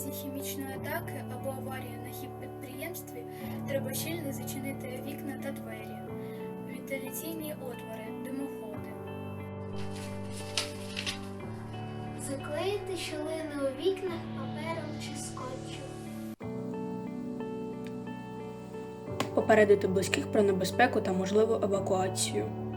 разі хімічної атаки або аварії на хімпідприємстві треба щільно зачинити вікна та двері, вентиляційні отвори, димоходи. Заклеїти щілини у вікнах папером чи скотчем. Попередити близьких про небезпеку та можливу евакуацію.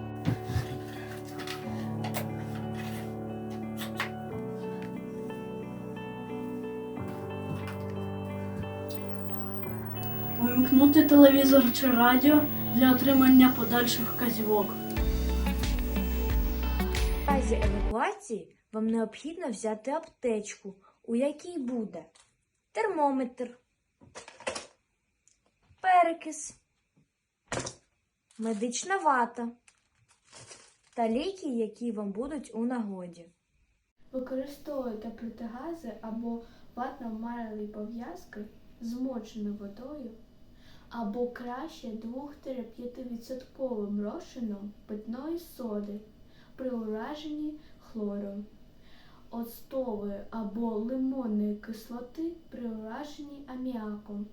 Вимкнути телевізор чи радіо для отримання подальших вказівок. В разі евакуації вам необхідно взяти аптечку, у якій буде термометр, перекис, медична вата та ліки, які вам будуть у нагоді. Використовуйте протигази або ватно-мареві пов'язки, змочені водою, або краще 2-5% розчином питної соди при ураженні хлором, оцтової або лимонної кислоти при ураженні аміаком.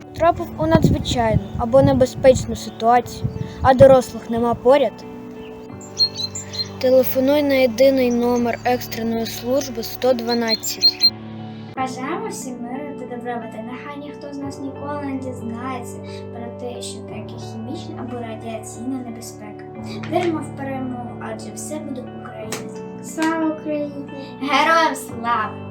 Потрапив у надзвичайну або небезпечну ситуацію, а дорослих нема поряд. Телефонуй на єдиний номер екстреної служби 112. Бажаємо всім миру та добробути. Нехай ніхто з нас ніколи не дізнається про те, що таке хімічна або радіаційна небезпека. Віримо в перемогу, адже все буде Україна. Слава Україні! Героям слава!